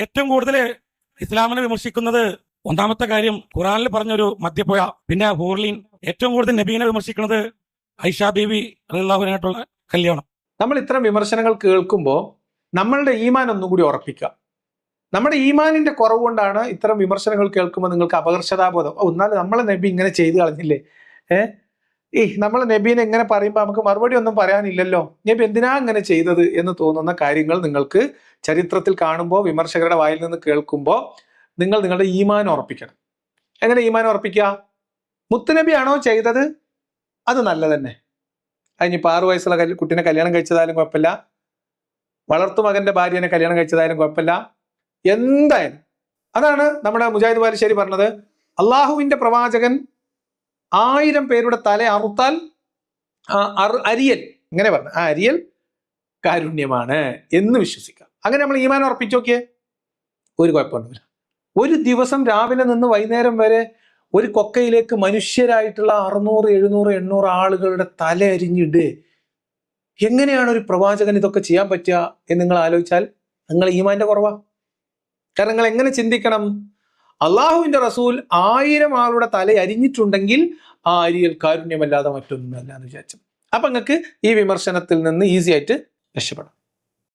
ഏറ്റവും കൂടുതൽ ഇസ്ലാമിനെ വിമർശിക്കുന്നത് ഒന്നാമത്തെ കാര്യം ഖുറാനിൽ പറഞ്ഞൊരു മദ്യപ്പുഴ പിന്നെ ഹൂർലിൻ ഏറ്റവും കൂടുതൽ നബീനെ വിമർശിക്കുന്നത് ഐഷ ബീവി അള്ളാഹുനായിട്ടുള്ള കല്യാണം. നമ്മൾ ഇത്തരം വിമർശനങ്ങൾ കേൾക്കുമ്പോൾ നമ്മളുടെ ഈമാൻ ഒന്നും കൂടി ഉറപ്പിക്കുക. നമ്മുടെ ഈമാനിന്റെ കുറവ് കൊണ്ടാണ് ഇത്തരം വിമർശനങ്ങൾ കേൾക്കുമ്പോൾ നിങ്ങൾക്ക് അപകർഷതാബോധം. എന്നാലും നമ്മളെ നബി ഇങ്ങനെ ചെയ്തു കളഞ്ഞില്ലേ? ഏ? ഈ നമ്മൾ നബീനെ എങ്ങനെ പറയുമ്പോൾ നമുക്ക് മറുപടി ഒന്നും പറയാനില്ലല്ലോ. നബി എന്തിനാ അങ്ങനെ ചെയ്തത് എന്ന് തോന്നുന്ന കാര്യങ്ങൾ നിങ്ങൾക്ക് ചരിത്രത്തിൽ കാണുമ്പോൾ വിമർശകരുടെ വായിൽ നിന്ന് കേൾക്കുമ്പോൾ നിങ്ങൾ നിങ്ങളുടെ ഈമാൻ ഉറപ്പിക്കണം. എങ്ങനെ ഈമാൻ ഉറപ്പിക്കുക? മുത്തുനബിയാണോ ചെയ്തത്? അത് നല്ല തന്നെ അതിനിപ്പോൾ ആറു വയസ്സുള്ള കുട്ടീനെ കല്യാണം കഴിച്ചതായാലും കുഴപ്പമില്ല. വളർത്തു മകന്റെ ഭാര്യനെ കല്യാണം കഴിച്ചതായാലും കുഴപ്പമില്ല. എന്തായാലും അതാണ് നമ്മുടെ മുജാഹിദ് ബാലുശ്ശേരി പറഞ്ഞത്. അള്ളാഹുവിന്റെ പ്രവാചകൻ ആയിരം പേരുടെ തല അറുത്താൽ അരിയൽ ഇങ്ങനെ പറഞ്ഞു. ആ അരിയൽ കാരുണ്യമാണ് എന്ന് വിശ്വസിക്കാം. അങ്ങനെ നമ്മൾ ഈമാൻ ഉറപ്പിച്ചു നോക്കിയേ. ഒരു കുഴപ്പമൊന്നുമില്ല. ഒരു ദിവസം രാവിലെ നിന്ന് വൈകുന്നേരം വരെ ഒരു കൊക്കയിലേക്ക് മനുഷ്യരായിട്ടുള്ള അറുന്നൂറ് എഴുന്നൂറ് എണ്ണൂറ് ആളുകളുടെ തല അരിഞ്ഞിട് എങ്ങനെയാണ് ഒരു പ്രവാചകൻ ഇതൊക്കെ ചെയ്യാൻ പറ്റുക എന്ന് നിങ്ങൾ ആലോചിച്ചാൽ നിങ്ങൾ ഈമാന്റെ കുറവാ. കാരണം നിങ്ങൾ എങ്ങനെ ചിന്തിക്കണം? അള്ളാഹുവിന്റെ റസൂൽ ആയിരം ആളുടെ തല അരിഞ്ഞിട്ടുണ്ടെങ്കിൽ ആ അരിയൽ കാരുണ്യമല്ലാതെ മറ്റൊന്നുമല്ല എന്ന് വിചാരിച്ചു. അപ്പൊ നിങ്ങൾക്ക് ഈ വിമർശനത്തിൽ നിന്ന് ഈസി ആയിട്ട് രക്ഷപ്പെടാം.